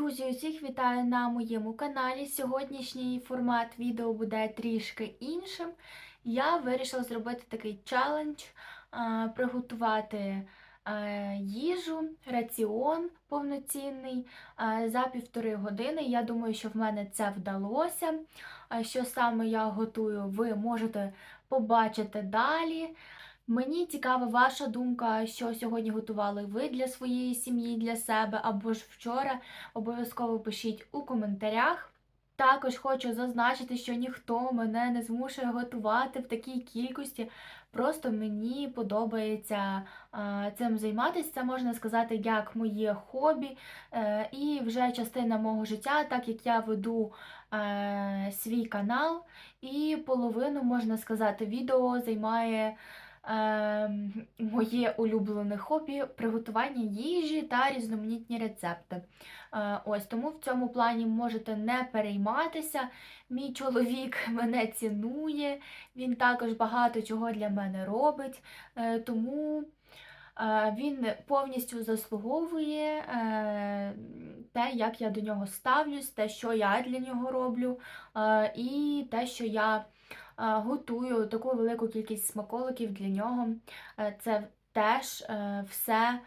Друзі, усіх вітаю на моєму каналі. Сьогоднішній формат відео буде трішки іншим. Я вирішила зробити такий челендж, приготувати е, їжу, раціон повноцінний за півтори години. Я думаю, що в мене це вдалося. Що саме я готую, ви можете побачити далі. Мені цікава ваша думка, що сьогодні готували ви для своєї сім'ї, для себе або ж вчора. Обов'язково пишіть у коментарях. Також хочу зазначити, що ніхто мене не змушує готувати в такій кількості. Просто мені подобається цим займатися. Це можна сказати, як моє хобі е, і вже частина мого життя, так як я веду е, свій канал, і половину, можна сказати, відео займає. Ем, моє улюблене хобі приготування їжі та різноманітні рецепти. Е, ось тому в цьому плані можете не перейматися. Мій чоловік мене цінує, він також багато чого для мене робить, е, тому е, він повністю заслуговує е, те, як я до нього ставлюсь, те, що я для нього роблю, е, і те, що я готую таку велику кількість смаколиків для нього. Е, Це теж е, все е,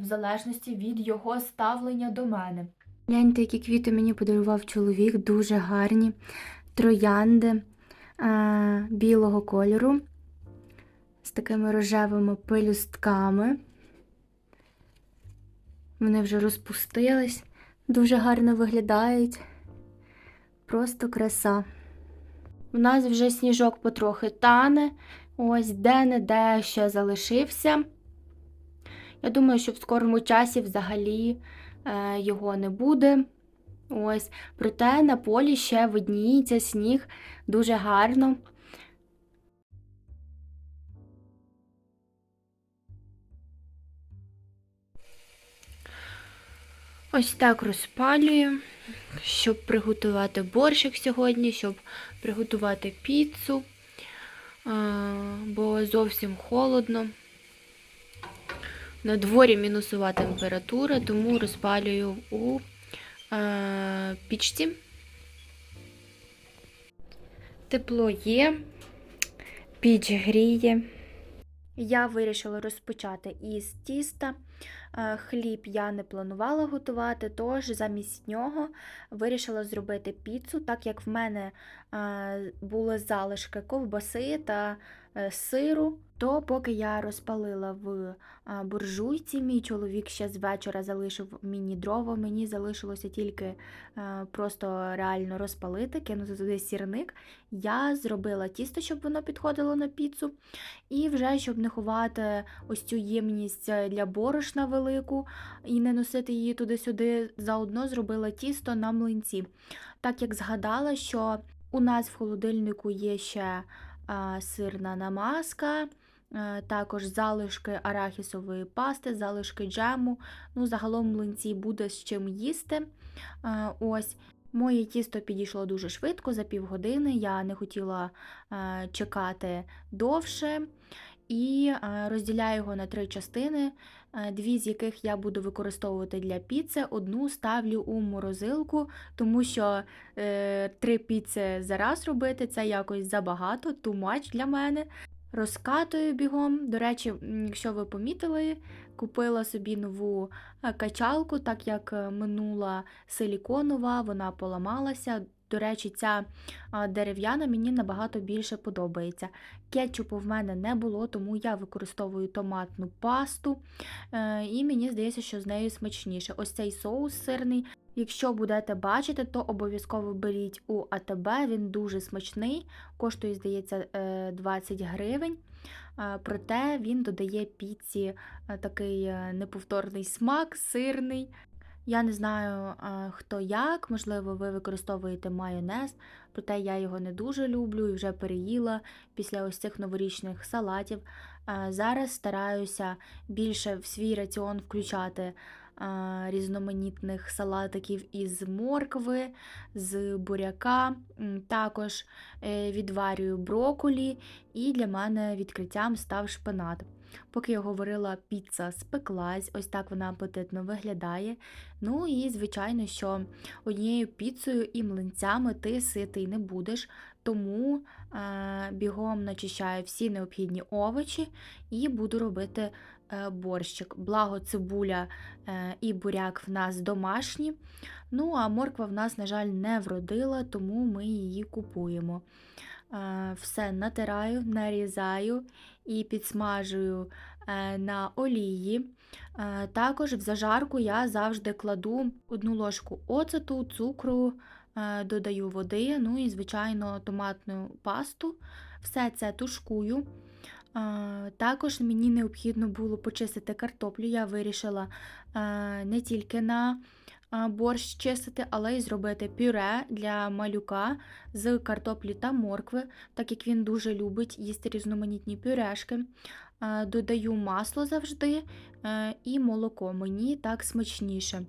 в залежності від його ставлення до мене. Гляньте, які квіти мені подарував чоловік, дуже гарні троянди е, білого кольору з такими рожевими пелюстками. Вони вже розпустились, дуже гарно виглядають. Просто краса. У нас вже сніжок потрохи тане, ось де-не-де ще залишився. Я думаю, що в скорому часі взагалі е, його не буде. Ось, Проте на полі ще видніється сніг дуже гарно. Ось так розпалюю, щоб приготувати борщик сьогодні, щоб приготувати піцу, бо зовсім холодно. На дворі мінусова температура, тому розпалюю у пічці. Тепло є, піч гріє. Я вирішила розпочати із тіста. Е, хліб я не планувала готувати, тож замість нього вирішила зробити піцу, так як в мене були залишки ковбаси та е, сиру. То поки я розпалила в буржуйці, мій чоловік ще з вечора залишив міні дрова, мені залишилося тільки просто реально розпалити, кинути туди сірник. Я зробила тісто, щоб воно підходило на піцу. І вже, щоб не ховати ось цю ємність для борошна велику і не носити її туди-сюди, заодно зробила тісто на млинці. Так як згадала, що у нас в холодильнику є ще сирна намазка. Е, також залишки арахісової пасти, залишки джему. Ну, Загалом млинці буде з чим їсти. Е, ось. Моє тісто підійшло дуже швидко, за півгодини. Я не хотіла е, чекати довше. І розділяю його на три частини, дві з яких я буду використовувати для піци. Одну ставлю у морозилку, тому що е, три піци зараз робити це якось забагато, too much для мене розкатую бігом. До речі, якщо ви помітили, купила собі нову е, качалку, так як е, минула силіконова, вона поламалася. До речі, ця дерев'яна мені набагато більше подобається. Кетчупу в мене не було, тому я використовую томатну пасту, е, і мені здається, що з нею смачніше. Ось цей соус сирний. Якщо будете бачити, то обов'язково беріть у АТБ, він дуже смачний, коштує, здається, 20 гривень. Проте він додає піці такий неповторний смак, сирний. Я не знаю, хто як, можливо, ви використовуєте майонез, проте я його не дуже люблю і вже переїла після ось цих новорічних салатів. Зараз стараюся більше в свій раціон включати різноманітних салатиків із моркви, з буряка. Також е, відварюю броколі, і для мене відкриттям став шпинат. Поки я говорила, піца спеклась, ось так вона апетитно виглядає. Ну і звичайно, що однією піцею і млинцями ти ситий не будеш, тому е, бігом начищаю всі необхідні овочі і буду робити е, борщик. Благо цибуля е, і буряк в нас домашні. Ну, а морква в нас, на жаль, не вродила, тому ми її купуємо. Е, Все натираю, нарізаю і підсмажую е, на олії. Е, Також в зажарку я завжди кладу одну ложку оцету, цукру, додаю води, ну і, звичайно, томатну пасту. Все це тушкую. Також мені необхідно було почистити картоплю. Я вирішила не тільки на борщ чистити, але й зробити пюре для малюка з картоплі та моркви, так як він дуже любить їсти різноманітні пюрешки. Додаю масло завжди е, і молоко. Мені так смачніше.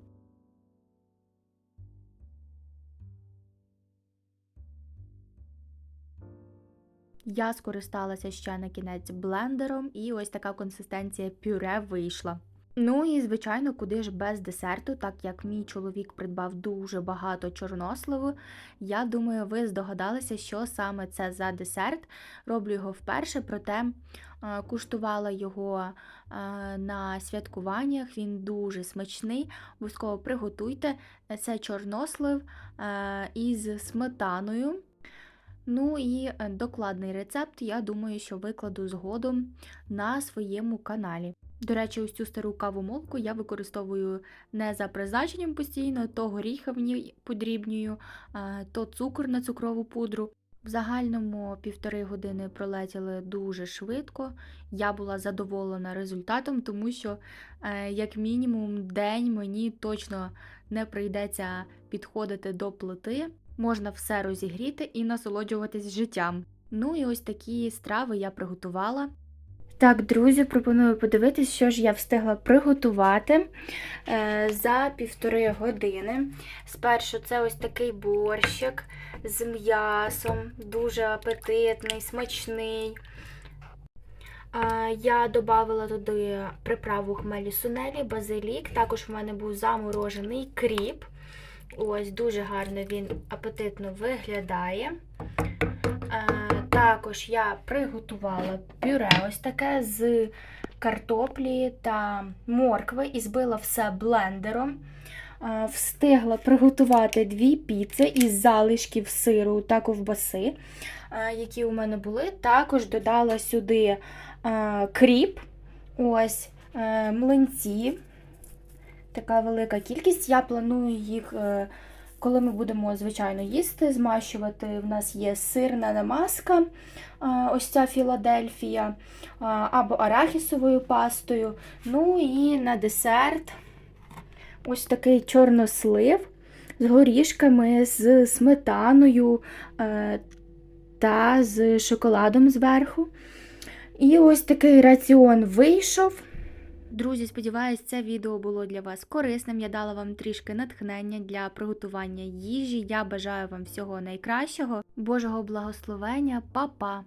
Я скористалася ще на кінець блендером, і ось така консистенція пюре вийшла. Ну і, звичайно, куди ж без десерту, так як мій чоловік придбав дуже багато чорносливу. Я думаю, ви здогадалися, що саме це за десерт. Роблю його вперше, проте е, куштувала його е, на святкуваннях. Він дуже смачний. Обов'язково приготуйте. Це чорнослив е, із сметаною. Ну і докладний рецепт, я думаю, що викладу згодом на своєму каналі. До речі, ось цю стару кавомолку я використовую не за призначенням постійно, то горіхи в ній подрібнюю, то цукор на цукрову пудру. В загальному півтори години пролетіли дуже швидко. Я була задоволена результатом, тому що, е, як мінімум, день мені точно не прийдеться підходити до плити. Можна все розігріти і насолоджуватись життям. Ну і ось такі страви я приготувала. Так, друзі, пропоную подивитись, що ж я встигла приготувати е, за півтори години. Спершу це ось такий борщик з м'ясом, дуже апетитний, смачний. Е, Я додавала туди приправу хмелі сунелі, базилік. Також в мене був заморожений кріп. Ось дуже гарно він апетитно виглядає. Також я приготувала пюре ось таке з картоплі та моркви і збила все блендером. Е, Встигла приготувати дві піци із залишків сиру та ковбаси, е, які у мене були. Також додала сюди е, кріп, ось млинці. Така велика кількість. Я планую їх, коли ми будемо, звичайно, їсти, змащувати. У нас є сирна намазка, ось ця Філадельфія, або арахісовою пастою. Ну і на десерт ось такий чорнослив з горішками, з сметаною е, та з шоколадом зверху. І ось такий раціон вийшов. Друзі, сподіваюсь, це відео було для вас корисним. Я дала вам трішки натхнення для приготування їжі. Я бажаю вам всього найкращого, Божого благословення, Па-па!